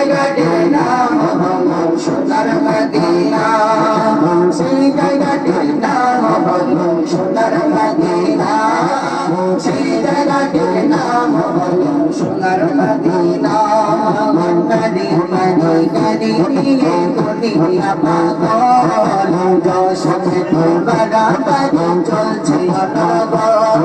জায়গাটির নাম হলো সোনার মদিনা সেই জায়গাটির নাম হলো সোনার মদিনা সেই জায়গাটির নাম হলো সোনার মদিনা গদি গদি নিয়ে দুনিয়া পাগল যশোরে বড়া গদি চলছে অনবর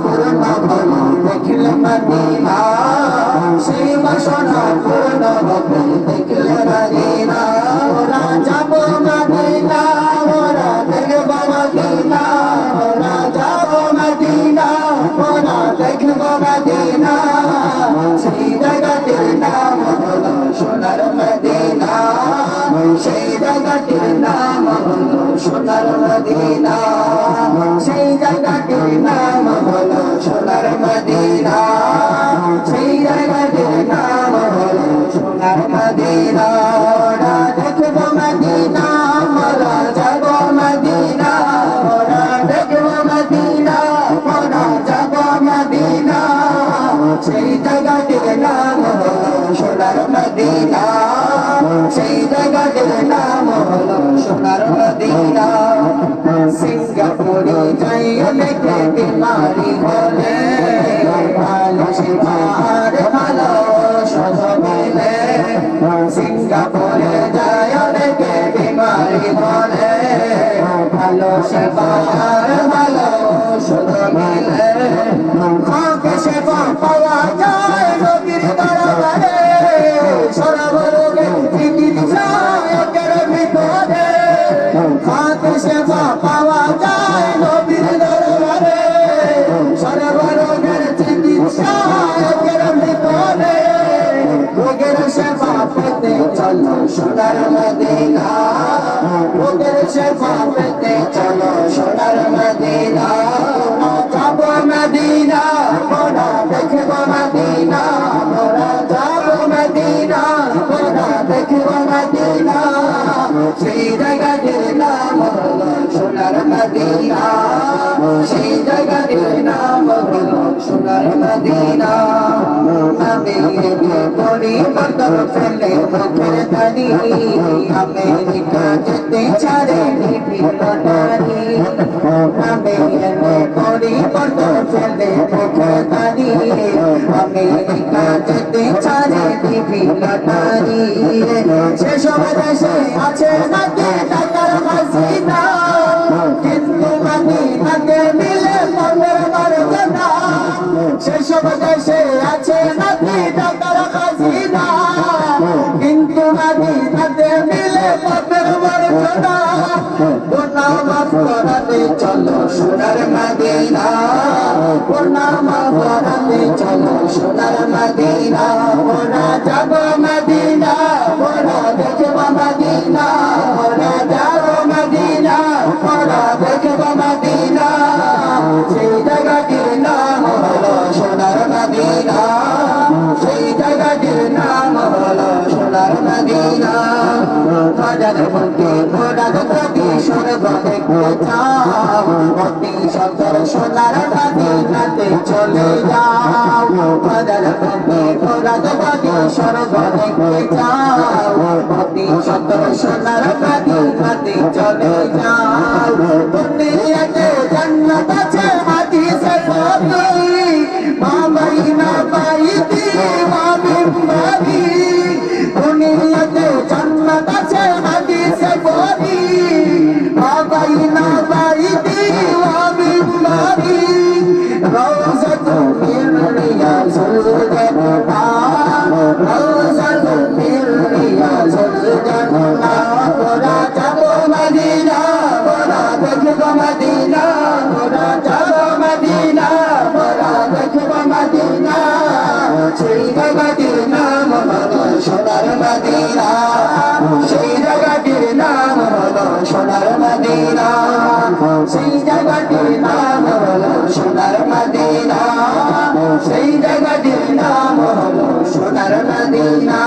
পূর্ণ হলো দেখলে মদিনা সেই বাসনা পূর্ণ হবে দেখলে মদিনা ওরা যাব মদিনা ওরা দেখব মদিনা ওরা যাব মদিনা ওরা দেখব মদিনা সেই জায়গাটির নাম হলো সোনার মদিনা সেই জায়গাটির নাম হলো সোনার মদিনা মদিনা সিঙ্গাপুরে যাই লেগে বিমারি হলে ভালো সেবার ভালো সদ মিলে সিঙ্গাপুরে পেতে চলো সোনার মদিনা রোগের সেবা পেতে চলো সোনার মদিনা যাব মদিনা, মোরা দেখব মদিনা, মোরা যাব মদিনা, মোরা দেখব মদিনা। সেই জায়গাটির নাম হলো সোনার মদিনা। সেই জায়গাটির নাম হলো সোনার মদিনা। আমি পরিবর্তন ফেলে মুখের দানি আমেরিকা যেতে ছাড়ে লটারি আমি পরিবর্তন ফেলে মুখের দানি আমেরিকা যেতে ছাড়ে লটারি সেসব দেশে আছে নাকি? টাকার হাসিনা কিন্তু হাতে মিলে মনের মর্যাদা। গোনা মাফ করাতে চলো সোনার মদিনা গোনা মাফ করাতে চলো সোনার মদিনা ওরা যাব মদিনা ওরা দেখব মদিনা ওরা যাব মদিনা ওরা মদিনা হাজার মধ্যে ঘোড়া প্রতি দেখতে চাও অতি সুন্দর সোনার মদিনাতে চলে যাও। হাজার মধ্যে ঘোড়া প্রতি স্বর্গ দেখতে অতি মদিনা সেই জায়গাটির নাম হলো সোনার মদিনা। সেই জায়গাটির নাম হলো সোনার মদিনা।